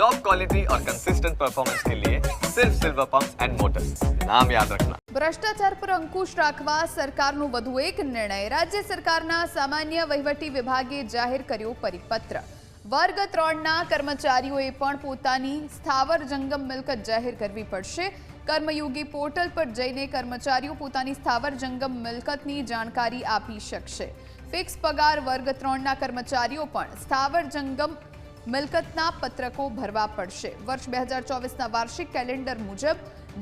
Top quality और consistent performance के लिए सिर्फ सिल्वर पंप एंड मोटर्स नाम याद रखना ભ્રષ્ટાચાર પર અંકુશ રાખવા સરકારનો વધુ એક નિર્ણય રાજ્ય સરકારના સામાન્ય વહીવટી વિભાગે જાહેર કર્યો પરિપત્ર વર્ગ ત્રણના કર્મચારીઓએ પણ પોતાની સ્થાવર જંગમ મિલકત જાહેર કરવી પડશે કર્મયોગી પોર્ટલ પર જઈને કર્મચારીઓ પોતાની સ્થાવર જંગમ મિલકતની જાણકારી આપી શકશે ફિક્સ પગાર વર્ગ ત્રણના કર્મચારીઓ પણ સ્થાવર જંગમ મિલકતના પત્રકો ભરવા પડશે. વર્ષ બે હજાર ચોવીસના વાર્ષિક કેલેન્ડર મુજબ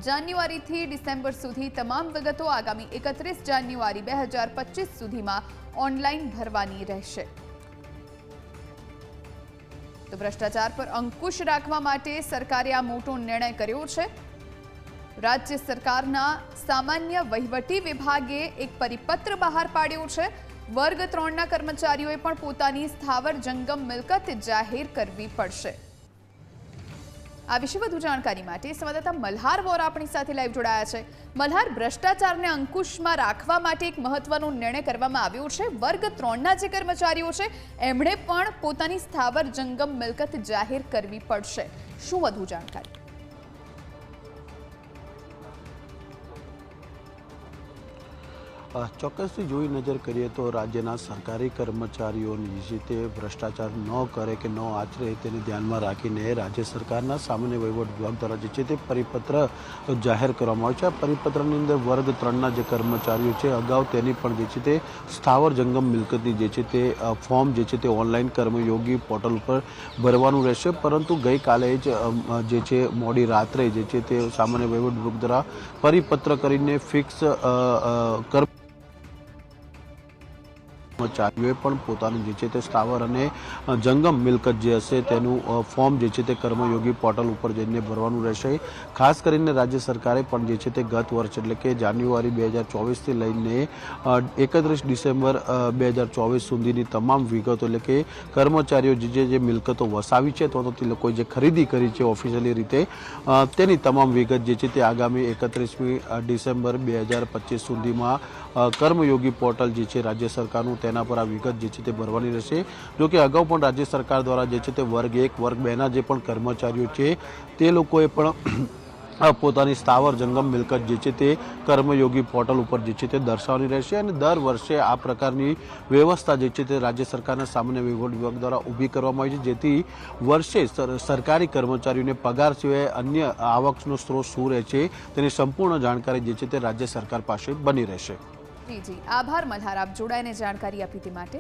જાન્યુઆરીથી ડિસેમ્બર સુધી તમામ વિગતો આગામી એકત્રીસ જાન્યુઆરી બે હજાર પચીસ સુધીમાં ઓનલાઈન ભરવાની રહેશે. તો ભ્રષ્ટાચાર પર અંકુશ રાખવા માટે સરકારે આ મોટો નિર્ણય કર્યો છે. રાજ્ય સરકારના સામાન્ય વહીવટી વિભાગે એક પરિપત્ર બહાર પાડ્યો છે. વર્ગ ત્રણના કર્મચારીઓએ પણ પોતાની સ્થાવર જંગમ મિલકત જાહેર કરવી પડશે. આ વિશે વધુ જાણકારી માટે સંવાદદાતા મલ્હાર વોરા આપણી સાથે લાઈવ જોડાયા છે. મલ્હાર, ભ્રષ્ટાચારને અંકુશમાં રાખવા માટે એક મહત્વનો નિર્ણય કરવામાં આવ્યો છે. વર્ગ ત્રણના જે કર્મચારીઓ છે, એમણે પણ પોતાની સ્થાવર જંગમ મિલકત જાહેર કરવી પડશે. શું વધુ જાણકારી? ચોક્કસથી જોઈ નજર કરીએ તો રાજ્યના સરકારી કર્મચારીઓની જે તે ભ્રષ્ટાચાર ન કરે કે ન આચરે તેને ધ્યાનમાં રાખીને રાજ્ય સરકારના સામાન્ય વહીવટ વિભાગ દ્વારા જે છે તે પરિપત્ર જાહેર કરવામાં આવ્યો છે. આ પરિપત્રની અંદર વર્ગ ત્રણના જે કર્મચારીઓ છે, અગાઉ તેની પણ જે છે તે સ્થાવર જંગમ મિલકતની જે છે તે ફોર્મ જે છે તે ઓનલાઈન કર્મયોગી પોર્ટલ ઉપર ભરવાનું રહેશે. પરંતુ ગઈકાલે જ જે છે મોડી રાત્રે જે છે તે સામાન્ય વહીવટ વિભાગ દ્વારા પરિપત્ર કરીને ફિક્સ કર્મ કર્મચારીઓએ પણ પોતાનું જે છે તે સ્થાવર અને જંગમ મિલકત જે હશે તેનું ફોર્મ જે છે તે કર્મયોગી પોર્ટલ ઉપર જઈને ભરવાનું રહેશે. ખાસ કરીને રાજ્ય સરકારે પણ જે છે તે ગત વર્ષ એટલે કે જાન્યુઆરી બે હજાર ચોવીસથી લઈને એકત્રીસ ડિસેમ્બર બે હજાર ચોવીસ સુધીની તમામ વિગતો એટલે કે કર્મચારીઓ જે જે જે મિલકતો વસાવી છે, તો તે લોકોએ જે ખરીદી કરી છે ઓફિશિયલી રીતે તેની તમામ વિગત જે છે તે આગામી એકત્રીસમી ડિસેમ્બર બે હજાર પચીસ સુધીમાં કર્મયોગી પોર્ટલ જે છે રાજ્ય સરકારનું તેના પર આ વિગત જે છે તે ભરવાની રહેશે. જો કે અગાઉ પણ રાજ્ય સરકાર દ્વારા જે છે તે વર્ગ એક, વર્ગ બેના જે પણ કર્મચારીઓ છે, તે લોકોએ પણ પોતાની સ્થાવર જંગમ મિલકત જે છે તે કર્મયોગી પોર્ટલ ઉપર જે છે તે દર્શાવવાની રહેશે અને દર વર્ષે આ પ્રકારની વ્યવસ્થા જે છે તે રાજ્ય સરકારના સામાન્ય વહીવટ વિભાગ દ્વારા ઊભી કરવામાં આવી છે. જેથી વર્ષે સરકારી કર્મચારીઓને પગાર સિવાય અન્ય આવકનો સ્ત્રોત શું રહે છે તેની સંપૂર્ણ જાણકારી જે છે તે રાજ્ય સરકાર પાસે બની રહેશે. જી જી. આભાર મલ્હાર. આપ જોડાઈને જાણકારી આપી તે માટે.